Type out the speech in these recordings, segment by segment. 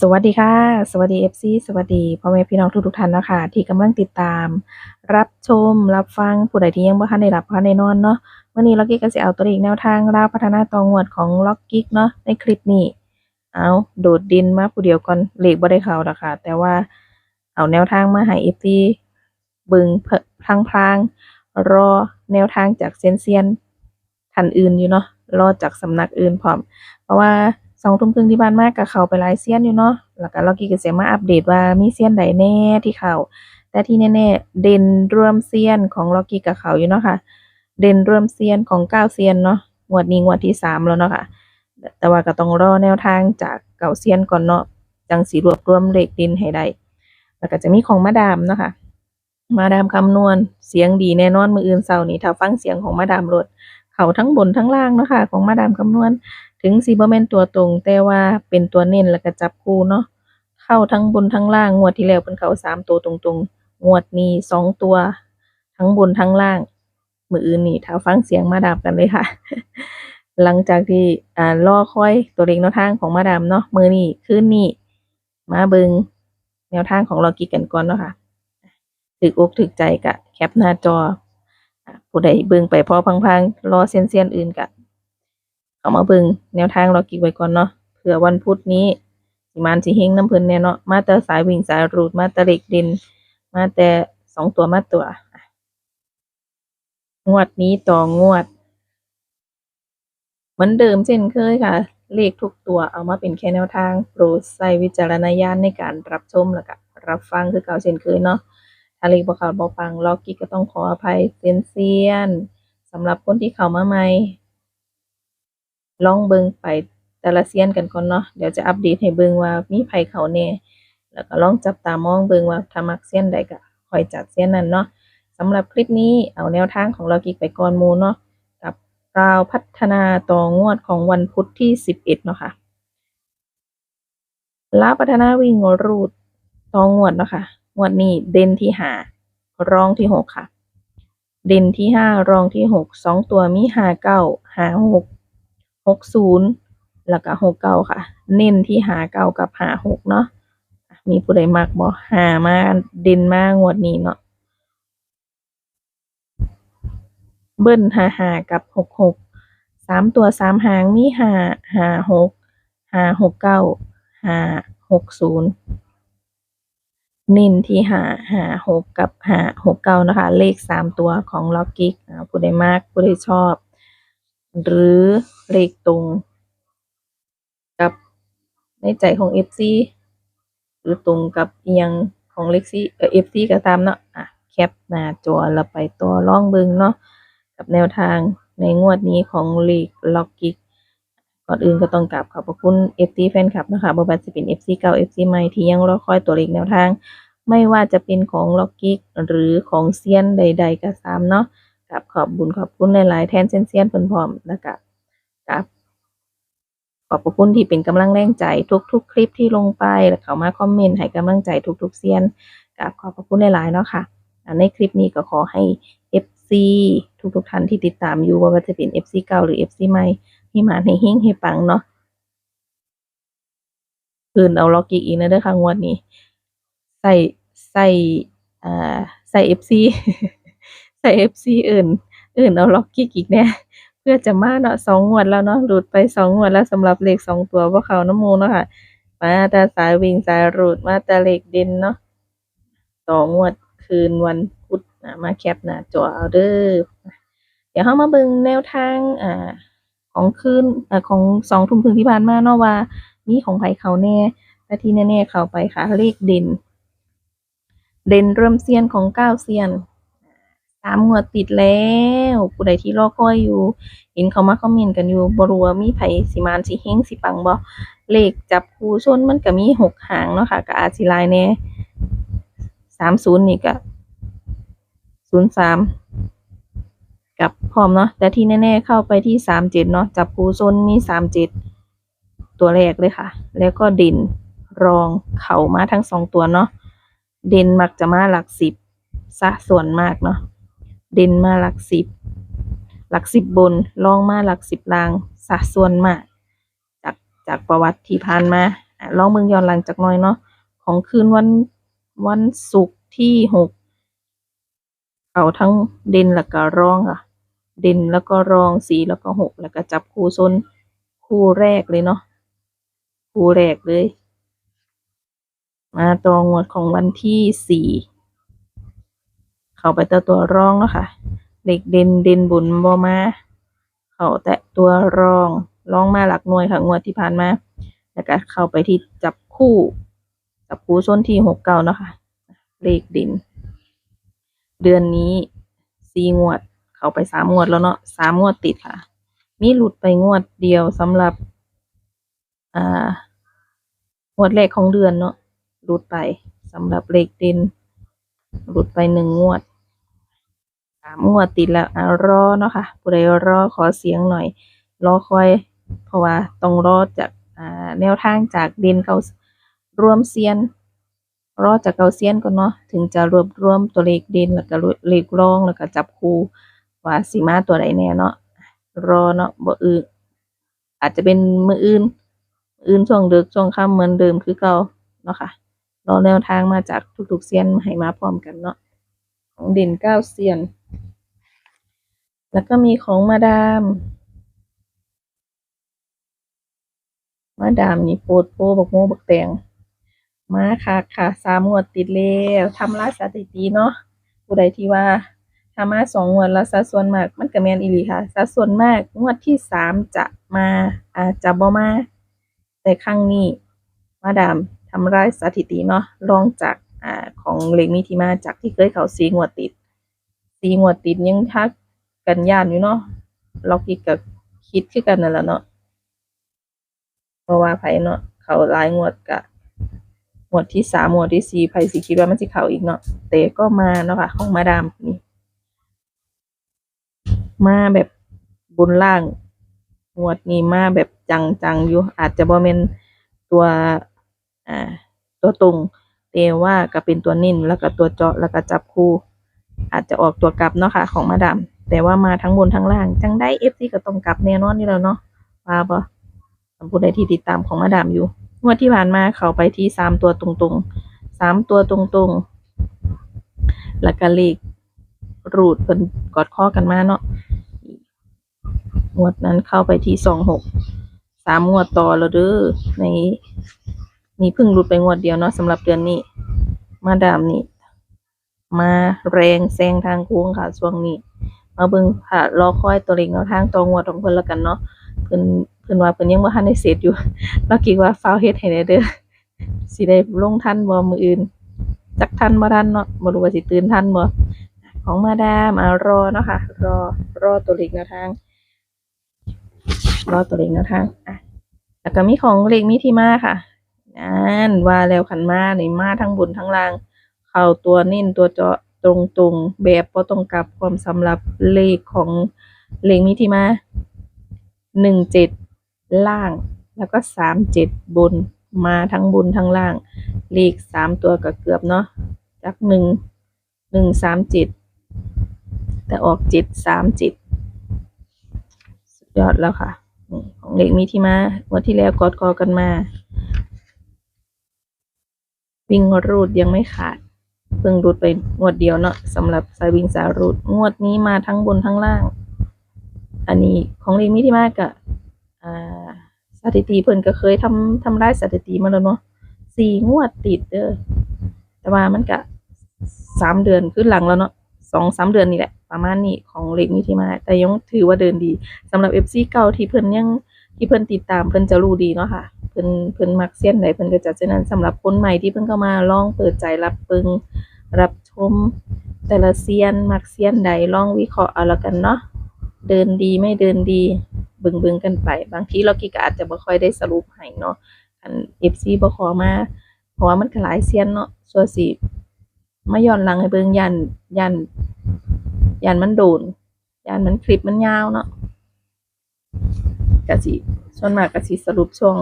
สวัสดีค่ะ สวัสดี FC สวัสดีพ่อแม่พี่น้องทุกๆท่านนะคะที่กำลังติดตาม รับชมรับฟังผู้ใดที่ยังบ่ทันได้รับบ่ทันได้นอนเนาะมื้อนี้ล็อกกี้ก็สิเอาตัวเลขแนวทางราวพัฒนาตองวดของล็อกกี้เนาะในคลิปนี้เอาโดดดินมาผู้เดียวก่อนเลขบ่ได้เข้าดอกค่ะ แต่ว่าเอาแนวทางมาให้ FC เบิ่งเพิ่นพลางรอแนวทางจากเซียนท่านอื่นอยู่เนาะรอจากสำนักอื่นพร้อม เพราะว่า สองทุ่มครึ่งที่ผ่านมาก็เข้าไปหลายเซียนอยู่เนาะแล้วก็ล็อกกี้ก็สิมาอัปเดตว่ามีเซียนใดแน่ที่เขาแต่ที่แน่ๆเด่นรวมเซียนของล็อกกี้ก็เขาอยู่เนาะค่ะ เด่นรวมเซียนของเก้าเซียนเนาะงวดนี้งวดที่สามแล้วเนาะค่ะ แต่ว่าก็ต้องรอแนวทางจากเก่าเซียนก่อนเนาะจังสิรวบรวมเลขด่นให้ได้แล้วก็จะมีของมาดามเนาะค่ะมาดามคำนวณเสียงดีแน่นอนมืออื่นเช้านี้ถ้าฟังเสียงของมาดามโลดเขาทั้งบนทั้งล่างเนาะค่ะของมาดามคำนวณ ถึงสิบ่แมนตัวตรง แต่ว่าเป็นตัวเน้นแล้วก็จับคู่เนาะเข้าทั้งบนทั้งล่างงวดที่แล้วเพิ่นเขาสามตัวตรงๆงวดนี้สองตัว ทั้งบนทั้งล่าง มืออื่นนี่ถ้าฟังเสียงมาดามกันเลยค่ะ หลังจากที่อ่ารอค่อยตัวเลขแนวทางของมาดามเนาะมือนี้คืนนี้มาเบิงแนวทางของลอกกี้กันก่อนเนาะค่ะถึกอกถึกใจก็แคปหน้าจอผู้ใดเบิ่งไปพอพังๆรอเซียนๆอื่นก็ เอามาเบิ่งแนวทางล็อกกี้ไว้ก่อนเนาะเผื่อวันพุธนี้สิมานสิเฮงน้ำเพิ่นแน่เนาะมาแต่สายวิ่งสายรูดมาแต่เลขเด่นมาแต่สองตัวมาตัวงวดนี้ต่องวด เหมือนเดิมเช่นเคยค่ะ เลขทุกตัวเอามาเป็นแค่แนวทางโปรดใช้วิจารณญาณในการรับชมแล้วก็รับฟังคือเก่าเช่นเคยเนาะถ้าเลขบ่เข้าบ่ฟังล็อกกี้ก็ต้องขออภัยเซียนๆสำหรับคนที่เข้ามาใหม่ ลองเบิ่งไปแต่ละเซียนกันก่อนเนาะเดี๋ยวจะอัปเดตให้เบิ่งว่ามีไผเขาแน่แล้วก็ลองจับตามองเบิ่งว่าถ้ามักเซียนใดก็คอยจัดเซียนนั้นเนาะสำหรับคลิปนี้เอาแนวทางของล็อกกี้ไปก่อนมูเนาะกับราวพัฒนาต่องวดของวันพุธที่ 11 เนาะค่ะลาพัฒนาวิ่งรูดต่องวดเนาะค่ะงวดนี้เด่นที่ห้ารองที่หกค่ะ เด่นที่ห้ารองที่หกสองตัวมีห้าเก้าห้าหก หกศูนย์แล้วก็หกเก้าค่ะ เน้นที่หาเก้ากับหาหกเนาะมีผู้ใดมักบ่หามาเด่นมางวดนี้เนาะเบิ้ลหาหากับหกหกสามตัวสามหางมีหาหาหกหาหกเก้าหาหกศูนย์เน้นที่หาหาหกกับหาหกเก้านะคะ เลขสามตัวของล็อกกิกอ่าผู้ใดมากผู้ใดชอบ หรือเลขตรงกับในใจของ FC หรือตรงกับเอียงของเลขซีเอ่อ FC ก็ตามเนาะอะแคปหน้าจอแล้วไปต่อลองเบิงเนาะกับแนวทางในงวดนี้ของเลขล็อกกิกก่อนอื่นก็ต้องกราบขอบพระคุณ FC แฟนคลับนะคะบ่ว่าสิเป็น FC เก่า FC ใหม่ที่ยังรอคอยตัวเลขแนวทาง ไม่ว่าจะเป็นของล็อกกิกหรือของเซียนใด ๆก็ตามเนาะ กับขอบบุญขอบคุณหลายๆแทนเซียนๆเพิ่นพร้อมแล้วก็กับขอบคุณที่เป็นกำลังแรงใจทุก ๆ คลิปที่ลงไปแล้วเข้ามาคอมเมนต์ให้กำลังใจทุก ๆเซียนกับขอบคุณหลายๆเนาะค่ะอ่าในคลิปนี้ก็ขอให้ FC ทุกๆท่านที่ติดตามอยู่ว่าจะเป็น FC เก่าหรือ FC ใหม่ให้มาให้เฮงให้ปังเนาะเพิ่นเอาล็อกอีกอีกนะเด้อค่ะงวดนี้ใส่ใส่อ่าใส่ FC ใส่ FC เอิ้นอิ้นเอาล็อกกิ๊กอีกแน่เพื่อจะมาเนาะสองงวดแล้วเนาะหลุดไปสองงวดแล้วสำหรับเลขสองตัวบ่เขาน้ำมู่เนาะค่ะ มาแต่สายวิ่งสายรูดมาแต่เลขเด่นเนาะต่องวดคืนวันพุธมาแคปหน้าจอเอาเด้อเดี๋ยวเรามาเบิ่งแนวทางอ่าของคืนอ่าของสองทุ่มถึงที่ผ่านมาเนาะว่ามีของไผเขาแน่แต่ที่แน่ๆเข้าไปค่ะ เลขเด่น เด่นเริ่มเซียนของเก้าเซียนามงวดติดแล้วผู้ใดที่รอคอยอยู่ เห็นเขามาคอมเมนต์กันอยู่บรู้ว่ามีไผสิมานสิเฮงสิปังบ่เลขจับคู่ชนมันก็มีหกหางเนาะค่ะก็อาจสิลายแน่สามศูนย์นี่ก็ศูนย์สามกับพร้อมเนาะแต่ที่แน่ ๆ เข้าไปที่สามเจ็ดเนาะจับคู่ชนมีสามเจ็ดตัวแรกเลยค่ะ แล้วก็เด่นรองเข้ามาทั้งสองตัวเนาะเด่นมักจะมาหลักสิบซะส่วนมากเนาะ เด่นมาหลักสิบ หลักสิบบนรองมาหลักสิบล่างซะส่วนมากจากจากประวัติที่ผ่านมาอะลองเบิ่งย้อนหลังจักน่อยเนาะของคืนวันวันศุกร์ที่หกเขาทั้งเด่นแล้วก็รองค่ะ เด่นแล้วก็รองสี่แล้วก็หกแล้วก็จับคู่ซนคู่แรกเลยเนาะคู่แรกเลย มาตองวดของวันที่สี่ เข้าไปแต่ตัวรองแล้วค่ะเด็กเด่นเด่นบุญบ่มา เขาแตะตัวรองรองมาหลักหน่วยค่ะงวดที่ผ่านมาแล้วก็เข้าไปที่จับคู่จับคู่ชนที่หกเก้าเนาะค่ะเลขเด่นเดือนนี้สี่งวด เข้าไปสามงวดแล้วเนาะสามงวดติดค่ะ มีหลุดไปงวดเดียวสำหรับ อ่างวดแรกของเดือนเนาะหลุดไปสำหรับเลขเด่น หลุดไปหนึ่งงวดสามงวดติดแล้วอ่ารอเนาะค่ะผู้ใดรอขอเสียงหน่อย รอคอย เพราะว่าต้องรอจากอ่าแนวทางจากเด่นเก่ารวมเซียน รอจากเก่าเซียนก่อนเนาะถึงจะรวบรวมตัวเลขเด่นแล้วก็เลขรองแล้วก็จับคู่ว่าสิมาตัวใดแน่เนาะรอเนาะบ่อื่นอาจจะเป็นมืออื่น อื่นช่วงเดึกช่วงค่ำเหมือนเดิมคือเก่าเนาะค่ะ รอแนวทางมาจากทุกๆเซียนให้มาพร้อมกันเนาะของเด่นเก้าเซียน แล้วก็มีของมาดาม มาดามนี่โปดโปบักโมบักแตงมาค่ะค่ะสามงวดติดแล้วทำลายสถิติเนาะผู้ใดที่ว่าถ้ามาสองงวดแล้วสัดส่วนมากมันก็แมนอีหลีค่ะสัดส่วนมากงวดที่สามจะมาอาจจะบ่มา แต่ครั้งนี้มาดาม ทำลายสถิติเนาะรองจากอ่าของเลขมีที่มาจากที่เคยเขาสีงวดติดสีงวดติดยังทักกันย่านอยู่เนาะเราคิดกับคิดคือกันนั่นแหละเนาะเพราะว่าไผเนาะเขาลายงวดกะงวดที่สามงวดที่สี่ไผสิคิดว่ามันสิเข้าอีกเนาะแต่ก็มาเนาะค่ะของมาดามนี่มาแบบบนล่างงวดนี้มาแบบจังๆอยู่อาจจะบ่แม่นตัว อ่า ตัวตรงแต่ว่าก็เป็นตัวนิ่นแล้วก็ตัวเจาะแล้วก็จับคู่ อาจจะออกตัวกลับเนาะค่ะ ของมาดามแต่ว่ามาทั้งบนทั้งล่างจังได้ FC ก็ต้องกลับแน่นอนนี่แล้วเนาะว่าบ่สำหรับผู้ใดที่ติดตามของมาดามอยู่งวดที่ผ่านมาเขาไปที่สามตัวตรงๆสามตัวตรงๆแล้วก็เลขรูดเพิ่นกอดข้อกันมาเนาะงวดนั้นเข้าไปที่สองหกสามงวดต่อแล้วเด้อใน นี่เพิ่งหลุดไปงวดเดียวเนาะสำหรับเดือนนี้ มาดามนี่ มาแรงแซงทางโค้งค่ะช่วงนี้ มาเบิ่งค่ะรอคอยตัวเลขแนวทางต่องวดของเพิ่นแล้วกันเนาะเพิ่นเพิ่นว่าเพิ่นยังบ่ทันได้เสร็จอยู่เราคิดว่าฟ้าวเฮ็ดให้แหน่เด้อสิได้ลงทันบ่มื้ออื่นจักทันบ่ทันเนาะบ่รู้ว่าสิตื่นทันบ่ของมาดามอ่ารอเนาะค่ะ รอรอตัวเลขแนวทาง รอตัวเลขแนวทางอะแล้วก็มีของเลขมีที่มาค่ะ นั่นว่าแล้วขันมานี่มาทั้งบนทั้งล่าง เข้าตัวนิ่นตัวเจาะตรงๆแบบบ่ต้องกับความสำหรับเลขของเลขมีที่มาหนึ่งเจ็ดล่าง แล้วก็สามเจ็ดบนมาทั้งบนทั้งล่าง เลขสามตัวก็เกือบเนาะจากหนึ่งหนึ่งสามเจ็ดแต่ออกเจ็ดสามเจ็ดสุดยอดแล้วค่ะ ของเลขมีที่มา วันที่แล้วกอดกอกันมา วิ่งรูดยังไม่ขาด เพิ่งรูดไปงวดเดียวเนาะสำหรับสายวิ่งสายรูดงวดนี้มาทั้งบนทั้งล่าง อันนี้ของเลขมีที่มากอะสถิติเพิ่นก็เคยทำทำลายสถิติมาแล้วเนาะสี่งวดติดเด้อแต่ว่ามันก็สามเดือนขึ้นหลังแล้วเนาะสองสามเดือนนี่แหละ ประมาณนี้ของเลขมีที่มา แต่ยังถือว่าเดินดีสำหรับ FC เก่าที่เพิ่นยังที่เพิ่นติดตามเพิ่นจะรู้ดีเนาะค่ะ พิ่นเพิ่นมักเส้นใดเพิ่นก็จะเช่นนั้นสำหรับคนใหม่ที่เพิ่งเข้ามาลองเปิดใจรับเบิงรับชม แต่ละเซียนมักเซียนใดลองวิเคราะห์เอาละกันเนาะเดินดีไม่เดินดีบิ่งบิ่งกันไป บางทีเรากิก็อาจจะบ่ค่อยได้สรุปให้เนาะอัน FC บ่ขอมาเพราะว่ามันก็หลายเซียนเนาะส่วนสิมาย้อนหลังให้เบิ่งยันยันยันมันโดนยันมันคลิปมันยาวเนาะก็สิส่วนมากก็สิสรุปช่วง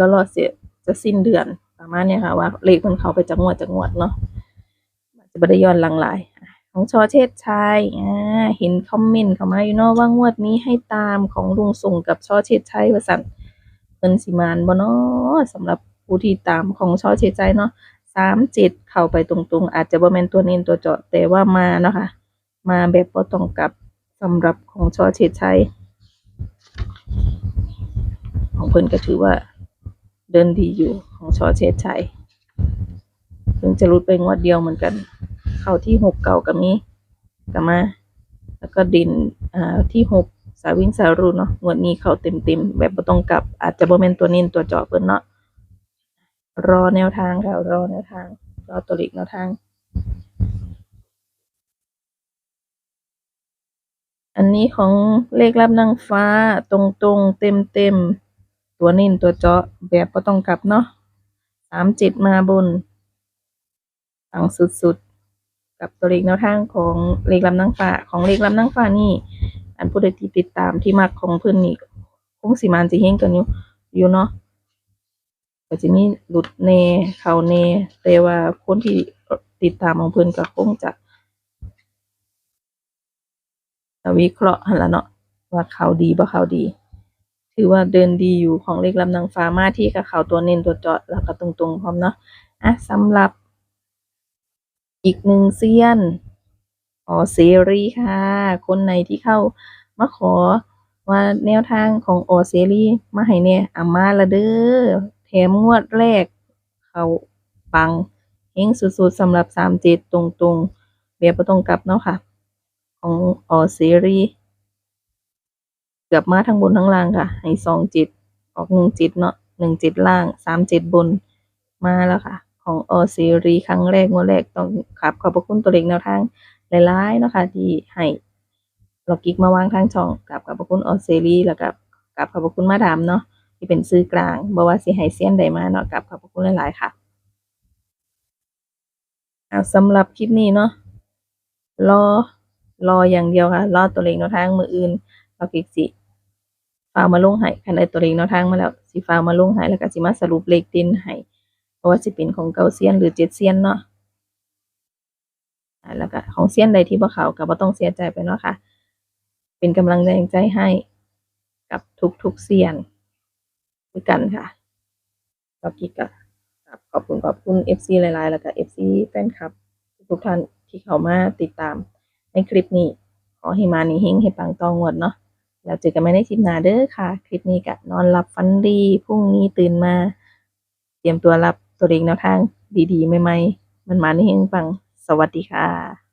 แล้วรอเสียจะสิ้นเดือนประมาณเนี้ยค่ะว่าเลขเพิ่นเขาไปจักงวดจักงวดเนาะจะบ่ได้ย้อนหลังหลายของชอเชษชัยเห็นคอมเมนต์เข้ามาอยู่เนาะว่างวดนี้ให้ตามของลุงส่งกับชอเชษชัยว่าสั่นเพิ่นสิมานบ่เนาะสำหรับผู้ที่ตามของชอเชดใจเนาะสามเจ็ดเข้าไปตรงๆ อาจจะบ่แม่นตัวน้นตัวเจาะแต่ว่ามาเนาะค่ะ มาแบบบ่ต้องกลับสำหรับของชอเชดชัยของเพิ่นก็ถือว่า เดินดีอยู่ของชอเชดชัยถึงจะรุดไปงวดเดียวเหมือนกัน เข้าที่หกเก่าก็มีก็มา แล้วก็ดินอ่าที่หกสาวิ่งสารูเนาะงวดนี้เข้าเต็มๆแบบบ่ต้องกลับ อาจจะบ่แม่นตัวน้นตัวจาะเพิ่นเนาะรอแนวทางค่ะรอแนวทาง รอตัวเลขแนวทาง อันนี้ของเลขรับนางฟ้าตรงๆเต็มๆตััวนิ่นตัวเจาะแบบบ่ต้องกลับเนาะสามเจ็ดมาบนปังสุดๆ กับตัวเลขแนวทางของเลขลำนางฟ้าของเลขลำนางฟ้านี่ อันผู้ใดที่ติดตามที่มักของเพิ่อนนี่คงสิมานสิเฮงกันอยู่อยู่เนาะก็สิมีหลุดแหน่เขาแหน่แต่ว่าคนที่ติดตามของเพิ่อนก็คงจะวิเคราะห์หันละเนาะว่าเขาดีบ่เขาดี ถือว่าเดินดีอยู่ของเลขลำนางฟ้ามาที่ก็เขาตัวเน้นตัวเจาะแล้วก็ตรงๆพร้อมเนาะอะสำหรับอีกหนึ่งเซียนอ๋อเสรีค่ะ คนไหนที่เข้ามาขอว่าแนวทางของออเสรีมาให้แหน่ยอามาละเด้อแถมงวดแรก เขาปังเฮงสุดๆสำหรับสามเจ็ดตรงๆแบบบ่ต้องกลับเนาะค่ะ ของออเสรี เกือบมาทั้งบนทั้งล่างค่ะ ให้สองเจ็ดออกหนึ่งเจ็ดเนาะหนึ่งเจ็ดล่างสามเจ็ดบนมาแล้วค่ะ ของออเสรีครั้งแรกงวดแรกต้องขับขอบพระคุณตัวเลขแนวทางหลายๆเนาะค่ะที่ให้ล็อกกิกมาวางทางช่องกับขอบพระคุณออสเตรลีแล้วกับกับขอบพระคุณมาดามเนาะที่เป็นสื่อกลางบ่ว่าสิให้เซียนใดมาเนาะกับขอบพระคุณหลายๆค่ะอ่าสำหรับคลิปนี้เนาะรอรออย่างเดียวค่ะ รอตัวเลขแนวทางมืออื่นล็อกกิกสิ ฟ้าวมาลงให้คันไดตัวเลขแนวทางมาแล้วสิฟ้าวมาลงให้แล้วก็สิมาสรุปเลขเด่นให้บ่ว่าสิเป็นของเก้าเซียนหรือเจ็ดเซียนเนาะแล้วก็ของเซียนใดที่บ่เขาก็บ่ต้องเสียใจไปเนาะค่ะ เป็นกำลังแรงใจให้กับทุกๆเซียนด้วยกันค่ะก็กิกก็ครับขอบคุณขอบคุณ FC หลายๆ แล้วก็ FC แฟนคลับ ทุกท่านที่เข้ามาติดตามในคลิปนี้ ขอให้มานี่เฮงให้ปังตองวดเนาะ แล้วเจอกันใหม่ในคลิปหน้าเด้อค่ะ คลิปนี้ก็นอนหลับฝันดี พรุ่งนี้ตื่นมา เตรียมตัวรับตัวเองแนวทางดีๆใหม่ๆมันมานี่เฮงฟัง สวัสดีค่ะ